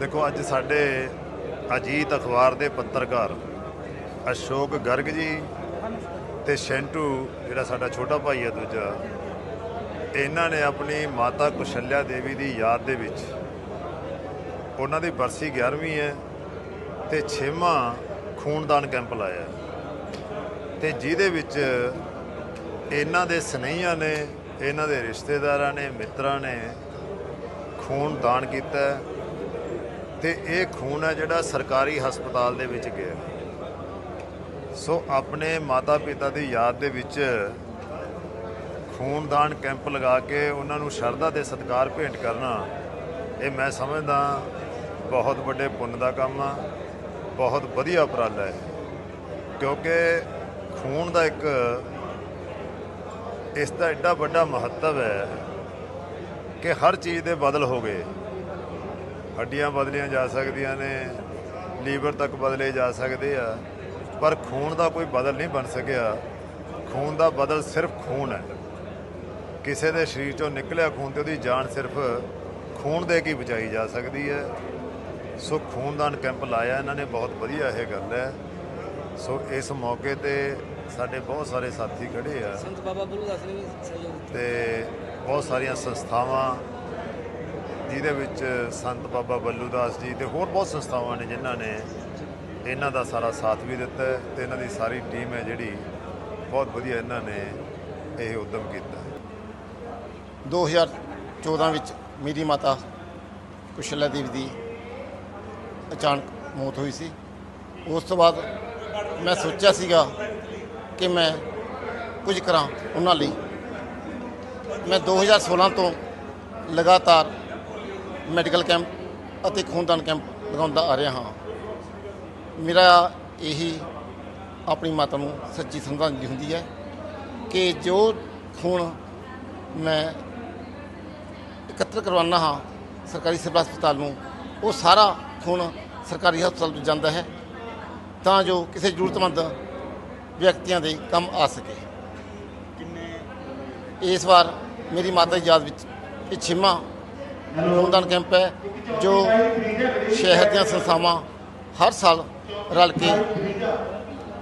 ਦੇਖੋ, ਅੱਜ ਸਾਡੇ ਅਜੀਤ ਅਖਬਾਰ ਦੇ ਪੱਤਰਕਾਰ ਅਸ਼ੋਕ ਗਰਗ ਜੀ ਤੇ ਸ਼ੈਂਟੂ, ਜਿਹੜਾ ਸਾਡਾ ਛੋਟਾ ਭਾਈ ਹੈ ਦੂਜਾ, ਇਹਨਾਂ ਨੇ ਆਪਣੀ ਮਾਤਾ ਕੁਸ਼ਲਿਆ ਦੇਵੀ ਦੀ ਯਾਦ ਦੇ ਵਿੱਚ ਉਹਨਾਂ ਦੀ ਬਰਸੀ 11ਵੀਂ ਹੈ ਤੇ 6ਵਾਂ ਖੂਨਦਾਨ ਕੈਂਪ ਲਾਇਆ ਹੈ। ਤੇ ਜਿਹਦੇ ਵਿੱਚ ਇਹਨਾਂ ਦੇ ਸਨੇਹੀਆਂ ਨੇ, ਇਹਨਾਂ ਦੇ ਰਿਸ਼ਤੇਦਾਰਾਂ ਨੇ, ਮਿੱਤਰਾਂ ਨੇ ਖੂਨ ਦਾਨ ਕੀਤਾ ਤੇ ਇਹ ਖੂਨ ਹੈ ਜਿਹੜਾ ਸਰਕਾਰੀ ਹਸਪਤਾਲ ਦੇ ਵਿੱਚ ਗਿਆ। ਸੋ ਆਪਣੇ ਮਾਤਾ ਪਿਤਾ ਦੀ ਯਾਦ ਦੇ ਵਿੱਚ ਖੂਨਦਾਨ ਕੈਂਪ ਲਗਾ ਕੇ ਉਹਨਾਂ ਨੂੰ ਸ਼ਰਧਾ ਦੇ ਸਤਿਕਾਰ ਭੇਂਟ ਕਰਨਾ, ਇਹ ਮੈਂ ਸਮਝਦਾ ਬਹੁਤ ਵੱਡੇ ਪੁੰਨ ਦਾ ਕੰਮ ਆ, ਬਹੁਤ ਵਧੀਆ ਉਪਰਾਲਾ ਹੈ। ਕਿਉਂਕਿ ਖੂਨ ਦਾ ਇੱਕ ਇਸ ਦਾ ਐਡਾ ਵੱਡਾ ਮਹੱਤਵ ਹੈ ਕਿ ਹਰ ਚੀਜ਼ ਦੇ ਬਦਲ ਹੋ ਗਏ। ਹੱਡੀਆਂ ਬਦਲੀਆਂ ਜਾ ਸਕਦੀਆਂ ਨੇ ਲੀਵਰ ਤੱਕ ਬਦਲੇ ਜਾ ਸਕਦੇ ਆ। ਪਰ ਖੂਨ ਦਾ ਕੋਈ ਬਦਲ ਨਹੀਂ ਬਣ ਸਕਿਆ। ਖੂਨ ਦਾ ਬਦਲ ਸਿਰਫ ਖੂਨ ਹੈ। ਕਿਸੇ ਦੇ ਸਰੀਰ ਚੋਂ ਨਿਕਲਿਆ ਖੂਨ ਤੇ ਉਹਦੀ ਜਾਨ ਸਿਰਫ ਖੂਨ ਦੇ ਕੇ ਬਚਾਈ ਜਾ ਸਕਦੀ ਹੈ। ਸੋ ਖੂਨਦਾਨ ਕੈਂਪ ਲਾਇਆ ਇਹਨਾਂ ਨੇ ਬਹੁਤ ਵਧੀਆ ਇਹ ਗੱਲ ਹੈ। ਸੋ ਇਸ ਮੌਕੇ ਤੇ ਸਾਡੇ ਬਹੁਤ ਸਾਰੇ ਸਾਥੀ ਖੜੇ ਆ। ਸੰਤ ਬਾਬਾ ਬੁੱਲੂ ਦਾਸ ਨੇ ਵੀ ਸਹਿਯੋਗ ਤੇ ਬਹੁਤ ਸਾਰੀਆਂ ਸੰਸਥਾਵਾਂ ਜਿਹਦੇ ਵਿੱਚ ਸੰਤ ਬਾਬਾ ਬੱਲੂ ਦਾਸ ਜੀ ਤੇ ਹੋਰ ਬਹੁਤ ਸੰਸਥਾਵਾਂ ਨੇ ਜਿਨ੍ਹਾਂ ਨੇ ਇਹਨਾਂ ਦਾ ਸਾਰਾ ਸਾਥ ਵੀ ਦਿੱਤਾ ਹੈ ਤੇ ਇਹਨਾਂ ਦੀ ਸਾਰੀ ਟੀਮ ਹੈ ਜਿਹੜੀ ਬਹੁਤ ਵਧੀਆ ਇਹਨਾਂ ਨੇ ਇਹ ਉਦਮ ਕੀਤਾ 2014 ਵਿੱਚ ਮੇਰੀ ਮਾਤਾ ਕੁਸ਼ਲਾ ਦੇਵ ਦੀ ਅਚਾਨਕ ਮੌਤ ਹੋਈ ਸੀ। ਉਸ ਤੋਂ ਬਾਅਦ ਮੈਂ ਸੋਚਿਆ ਸੀਗਾ ਕਿ ਮੈਂ ਕੁਝ ਕਰਾਂ ਉਹਨਾਂ ਲਈ। ਮੈਂ 2016 ਤੋਂ ਲਗਾਤਾਰ ਮੈਡੀਕਲ ਕੈਂਪ ਅਤੇ ਖੂਨਦਾਨ ਕੈਂਪ ਲਗਾਉਂਦਾ ਆ ਰਿਹਾ ਹਾਂ। ਮੇਰਾ ਇਹੀ ਆਪਣੀ ਮਾਤਾ ਨੂੰ ਸੱਚੀ ਸ਼ਰਧਾਂਜਲੀ ਹੁੰਦੀ ਹੈ ਕਿ ਜੋ ਖੂਨ ਮੈਂ ਇਕੱਤਰ ਕਰਵਾਉਣਾ ਹਾਂ ਸਰਕਾਰੀ ਸਿਵਲ ਹਸਪਤਾਲ ਨੂੰ ਉਹ ਸਾਰਾ ਖੂਨ ਸਰਕਾਰੀ ਹਸਪਤਾਲ ਵਿੱਚ ਜਾਂਦਾ ਹੈ ਤਾਂ ਜੋ ਕਿਸੇ ਜ਼ਰੂਰਤਮੰਦ ਵਿਅਕਤੀਆਂ ਦੇ ਕੰਮ ਆ ਸਕੇ। ਇਸ ਵਾਰ ਮੇਰੀ ਮਾਤਾ ਦੀ ਯਾਦ ਵਿੱਚ ਇਹ ਛੇਵਾਂ ਖੂਨਦਾਨ ਕੈਂਪ ਹੈ, ਜੋ ਸ਼ਹਿਰ ਦੀਆਂ ਸੰਸਥਾਵਾਂ ਹਰ ਸਾਲ ਰਲ ਕੇ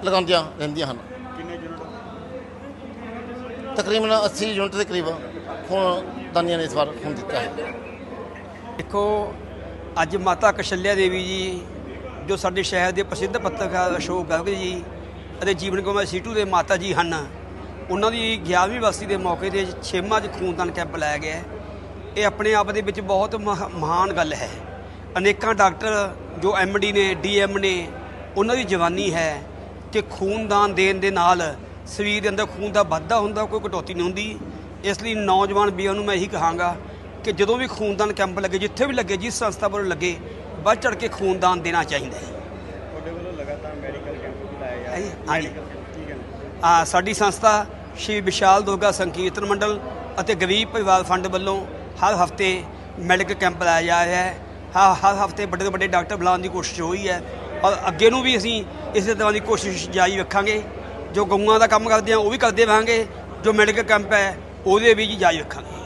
ਲਗਾਉਂਦੀਆਂ ਰਹਿੰਦੀਆਂ ਹਨ। ਤਕਰੀਬਨ 80 ਯੂਨਿਟ ਦੇ ਕਰੀਬ ਖੂਨਦਾਨੀਆਂ ਨੇ ਇਸ ਵਾਰ ਖੂਨ ਦਿੱਤਾ ਹੈ। ਦੇਖੋ, ਅੱਜ ਮਾਤਾ ਕਸ਼ਲਿਆ ਦੇਵੀ ਜੀ, ਜੋ ਸਾਡੇ ਸ਼ਹਿਰ ਦੇ ਪ੍ਰਸਿੱਧ ਪੱਤਰਕਾਰ ਅਸ਼ੋਕ ਗਰਗ ਜੀ ਅਤੇ ਜੀਵਨ ਕੁਮਾਰ ਸੀਟੂ ਦੇ ਮਾਤਾ ਜੀ ਹਨ, ਉਹਨਾਂ ਦੀ 11ਵੀਂ ਵਰਸੀ ਦੇ ਮੌਕੇ ਤੇ ਛੇਵਾਂ 'ਚ ਖੂਨਦਾਨ ਕੈਂਪ ਲਾਇਆ ਗਿਆ ਇਹ ਆਪਣੇ ਆਪ ਦੇ ਵਿੱਚ ਬਹੁਤ ਮਹ- ਮਹਾਨ ਗੱਲ ਹੈ। ਅਨੇਕਾਂ ਡਾਕਟਰ ਜੋ ਐਮਡੀ ਨੇ ਡੀਐਮ ਨੇ ਉਹਨਾਂ ਦੀ ਜਵਾਨੀ ਹੈ ਕਿ ਖੂਨਦਾਨ ਦੇਣ ਦੇ ਨਾਲ ਸਰੀਰ ਦੇ ਅੰਦਰ ਖੂਨ ਦਾ ਵਾਧਾ ਹੁੰਦਾ ਕੋਈ ਕਟੌਤੀ ਨਹੀਂ ਹੁੰਦੀ। ਇਸ ਲਈ ਨੌਜਵਾਨ ਵੀਰਾਂ ਨੂੰ ਮੈਂ ਇਹੀ ਕਹਾਂਗਾ ਕਿ ਜਦੋਂ ਵੀ ਖੂਨਦਾਨ ਕੈਂਪ ਲੱਗੇ ਜਿੱਥੇ ਵੀ ਲੱਗੇ ਜਿਸ ਸੰਸਥਾ ਵੱਲੋਂ ਲੱਗੇ ਵੱਧ ਚੜ ਕੇ ਖੂਨਦਾਨ ਦੇਣਾ ਚਾਹੀਦਾ ਹੈ। ਤੁਹਾਡੇ ਵੱਲੋਂ ਲਗਾਤਾਰ ਮੈਡੀਕਲ ਕੈਂਪ ਵੀ ਲਾਇਆ ਜਾ ਰਿਹਾ। ਆ ਸਾਡੀ ਸੰਸਥਾ ਸ਼੍ਰੀ ਵਿਸ਼ਾਲ ਦੁਰਗਾ ਸੰਕੀਰਤਨ ਮੰਡਲ ਅਤੇ ਗਰੀਬ ਪਰਿਵਾਰ ਫੰਡ ਵੱਲੋਂ ਹਰ ਹਫ਼ਤੇ ਮੈਡੀਕਲ ਕੈਂਪ ਲਾਇਆ ਜਾ ਰਿਹਾ ਹੈ। ਹ- ਹਰ ਹਫ਼ਤੇ ਵੱਡੇ ਤੋਂ ਵੱਡੇ ਡਾਕਟਰ ਬੁਲਾਉਣ ਦੀ ਕੋਸ਼ਿਸ਼ ਹੋਈ ਹੈ ਔਰ ਅੱਗੇ ਨੂੰ ਵੀ ਅਸੀਂ ਇਸੇ ਤਰ੍ਹਾਂ ਦੀ ਕੋਸ਼ਿਸ਼ ਜਾਰੀ ਰੱਖਾਂਗੇ। ਜੋ ਗਊਆਂ ਦਾ ਕੰਮ ਕਰਦੇ ਆ, ਉਹ ਵੀ ਕਰਦੇ ਰਹਾਂਗੇ। ਜੋ ਮੈਡੀਕਲ ਕੈਂਪ ਹੈ, ਉਹਦੇ ਵੀ ਜੀ ਜਾਰੀ ਰੱਖਾਂਗੇ।